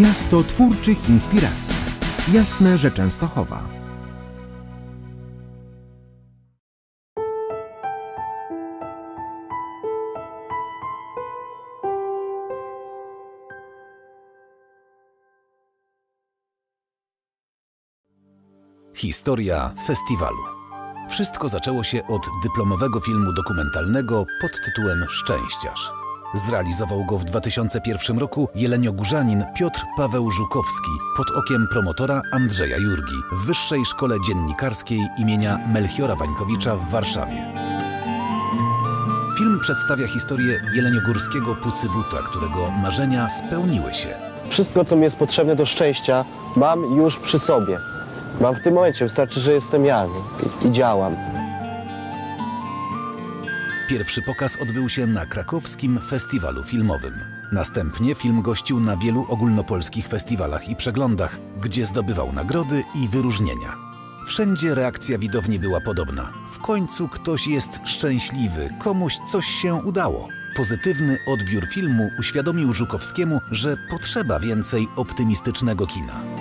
Miasto twórczych inspiracji. Jasne, że Częstochowa. Historia festiwalu. Wszystko zaczęło się od dyplomowego filmu dokumentalnego pod tytułem Szczęściarz. Zrealizował go w 2001 roku jeleniogórzanin Piotr Paweł Żukowski pod okiem promotora Andrzeja Jurgi w Wyższej Szkole Dziennikarskiej imienia Melchiora Wańkowicza w Warszawie. Film przedstawia historię jeleniogórskiego pucybuta, którego marzenia spełniły się. Wszystko, co mi jest potrzebne do szczęścia, mam już przy sobie. Mam w tym momencie, wystarczy, że jestem ja i, działam. Pierwszy pokaz odbył się na krakowskim festiwalu filmowym. Następnie film gościł na wielu ogólnopolskich festiwalach i przeglądach, gdzie zdobywał nagrody i wyróżnienia. Wszędzie reakcja widowni była podobna. W końcu ktoś jest szczęśliwy, komuś coś się udało. Pozytywny odbiór filmu uświadomił Żukowskiemu, że potrzeba więcej optymistycznego kina.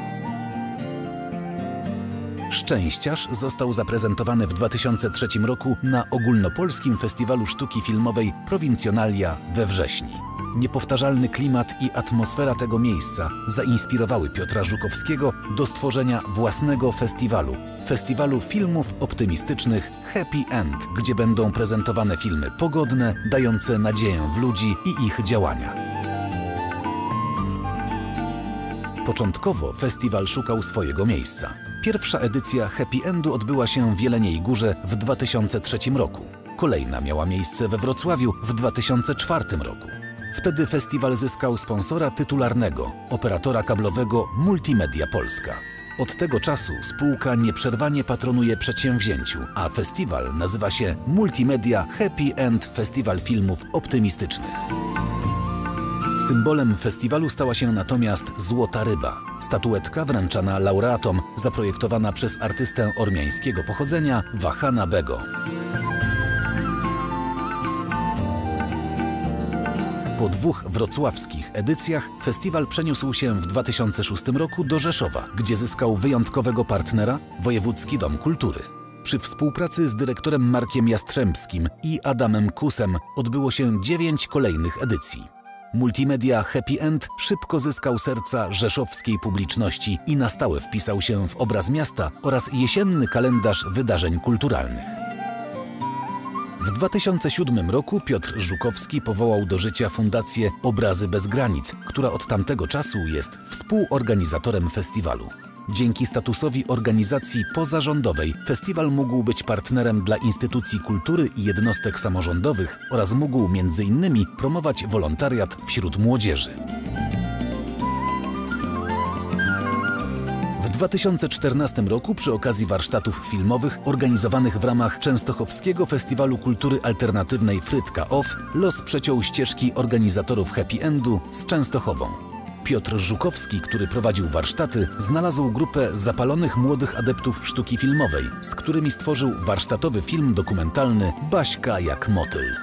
Szczęściarz został zaprezentowany w 2003 roku na ogólnopolskim festiwalu sztuki filmowej Prowincjonalia we wrześni. Niepowtarzalny klimat i atmosfera tego miejsca zainspirowały Piotra Żukowskiego do stworzenia własnego festiwalu. Festiwalu filmów optymistycznych Happy End, gdzie będą prezentowane filmy pogodne, dające nadzieję w ludzi i ich działania. Początkowo festiwal szukał swojego miejsca. Pierwsza edycja Happy Endu odbyła się w Jeleniej Górze w 2003 roku. Kolejna miała miejsce we Wrocławiu w 2004 roku. Wtedy festiwal zyskał sponsora tytularnego, operatora kablowego Multimedia Polska. Od tego czasu spółka nieprzerwanie patronuje przedsięwzięciu, a festiwal nazywa się Multimedia Happy End Festiwal Filmów Optymistycznych. Symbolem festiwalu stała się natomiast Złota Ryba, statuetka wręczana laureatom, zaprojektowana przez artystę ormiańskiego pochodzenia Wahana Bego. Po dwóch wrocławskich edycjach festiwal przeniósł się w 2006 roku do Rzeszowa, gdzie zyskał wyjątkowego partnera Wojewódzki Dom Kultury. Przy współpracy z dyrektorem Markiem Jastrzębskim i Adamem Kusem odbyło się dziewięć kolejnych edycji. Multimedia Happy End szybko zyskał serca rzeszowskiej publiczności i na stałe wpisał się w obraz miasta oraz jesienny kalendarz wydarzeń kulturalnych. W 2007 roku Piotr Żukowski powołał do życia Fundację Obrazy Bez Granic, która od tamtego czasu jest współorganizatorem festiwalu. Dzięki statusowi organizacji pozarządowej festiwal mógł być partnerem dla instytucji kultury i jednostek samorządowych oraz mógł m.in. promować wolontariat wśród młodzieży. W 2014 roku przy okazji warsztatów filmowych organizowanych w ramach Częstochowskiego Festiwalu Kultury Alternatywnej Frytka Off los przeciął ścieżki organizatorów Happy Endu z Częstochową. Piotr Żukowski, który prowadził warsztaty, znalazł grupę zapalonych młodych adeptów sztuki filmowej, z którymi stworzył warsztatowy film dokumentalny Baśka jak motyl.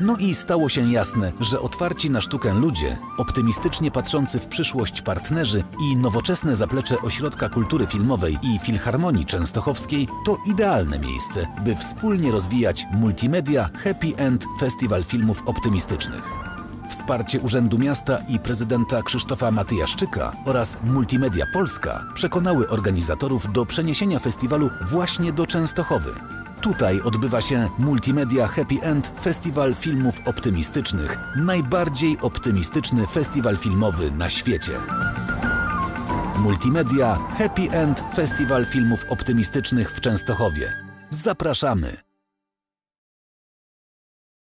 No i stało się jasne, że otwarci na sztukę ludzie, optymistycznie patrzący w przyszłość partnerzy i nowoczesne zaplecze Ośrodka Kultury Filmowej i Filharmonii Częstochowskiej to idealne miejsce, by wspólnie rozwijać multimedia Happy End Festiwal Filmów Optymistycznych. Wsparcie Urzędu Miasta i prezydenta Krzysztofa Matyjaszczyka oraz Multimedia Polska przekonały organizatorów do przeniesienia festiwalu właśnie do Częstochowy. Tutaj odbywa się Multimedia Happy End Festiwal Filmów Optymistycznych, najbardziej optymistyczny festiwal filmowy na świecie. Multimedia Happy End Festiwal Filmów Optymistycznych w Częstochowie. Zapraszamy!